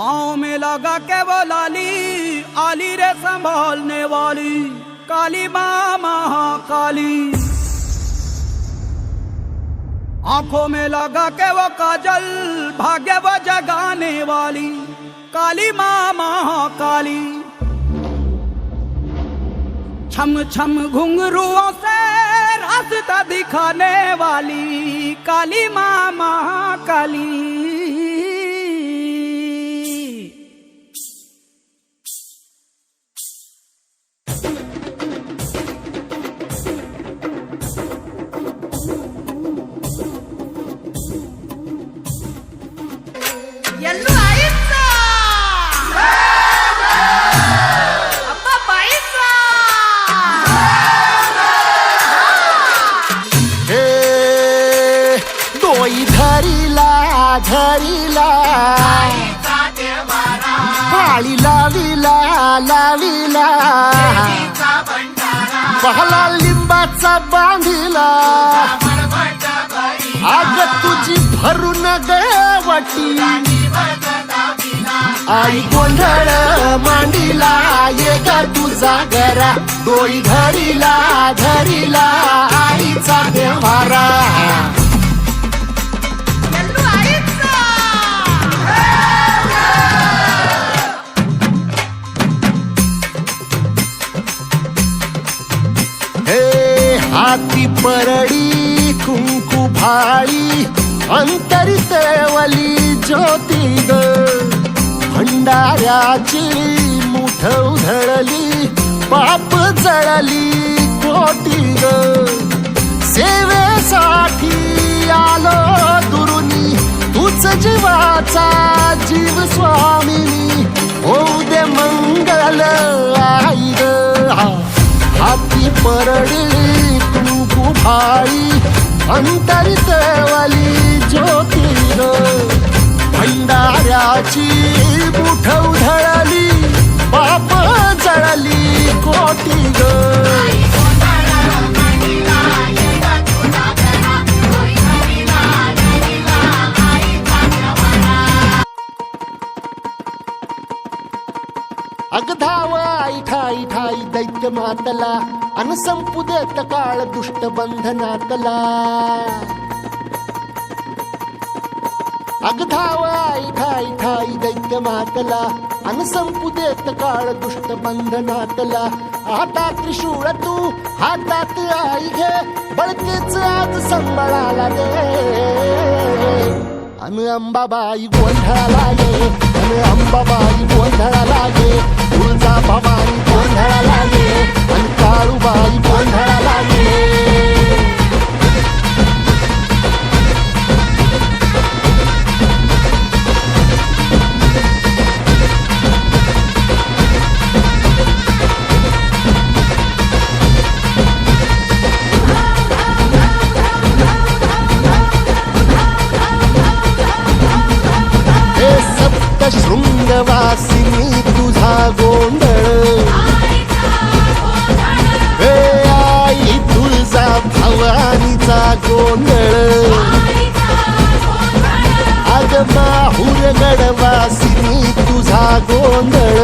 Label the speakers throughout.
Speaker 1: पाँव में लगा के वो लाली, आली रे संभालने वाली, काली माँ, महाकाली। आँखों में लगा के वो काजल, भाग्य वो जगाने वाली, काली माँ, महाकाली। छम छम घुंघरुओं से रास्ता दिखाने वाली, काली माँ, महाकाली।
Speaker 2: पाळी लाविला लाविला पहला लिंबाचा बांधिला. आग तुझी भरून गवटी आई गोंधळ मांडीला ये तुझा घरा
Speaker 3: डोळी घरीला.
Speaker 2: हे हाती परडी कुंकू भाळी अंतरितवली ज्योती ग। भंडाऱ्याची मुठ उधळली पाप जळली कोटी ग। सेवेसाठी आलो दुरुनी तूच जीवाचा जीव स्वामिनी होऊ दे मंगल। कुंकू भाई अंतरित वाली ज्योती भंडाऱ्याची मुठ उधळली मातला अन संपू देत काळ दुष्ट बंधनातला अगधाव आई ठाई ठाई दैत्य मातला अन संपू देत काळ दुष्ट बंधनातला आता त्रिशूळ तू हातात आई घे बळकेच आज संबळाला दे अन अंबाबाई गोंधळाला ये अन अंबाबाई गोंधळाला ये तुळजा भवानी गोंधळाला ये अन काळूबाई गोंधळाला ये शृंगवासिनी तुझा गोंधळ. हे आई तुळजा भवानीचा गोंधळ. अग माहूर गडवासिनी तुझा गोंधळ.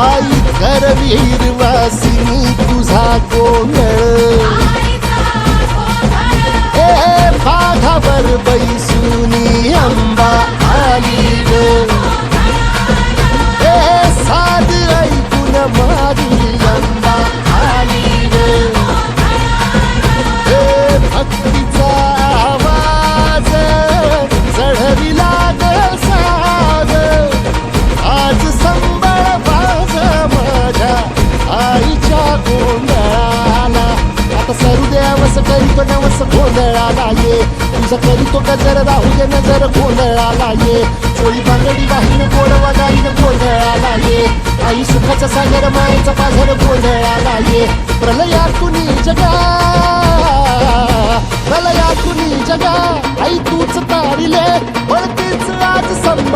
Speaker 2: आई करवीर वासिनी तुझा गोंधळ. ए बाघावर बैस सरू करीतो नवस गोंधळाला ये तुझं करीतो गजर राहू दे नजर गोंधळाला ये चोळी बांगडी बाहीन गोडवा गाईन गोंधळाला ये आई सुखाचा सागर मायेचा पाझर गोंधळाला ये प्रलयात कुणी जगा प्रलयात कुणी जगा आई तूच तारिले तेच आज संभ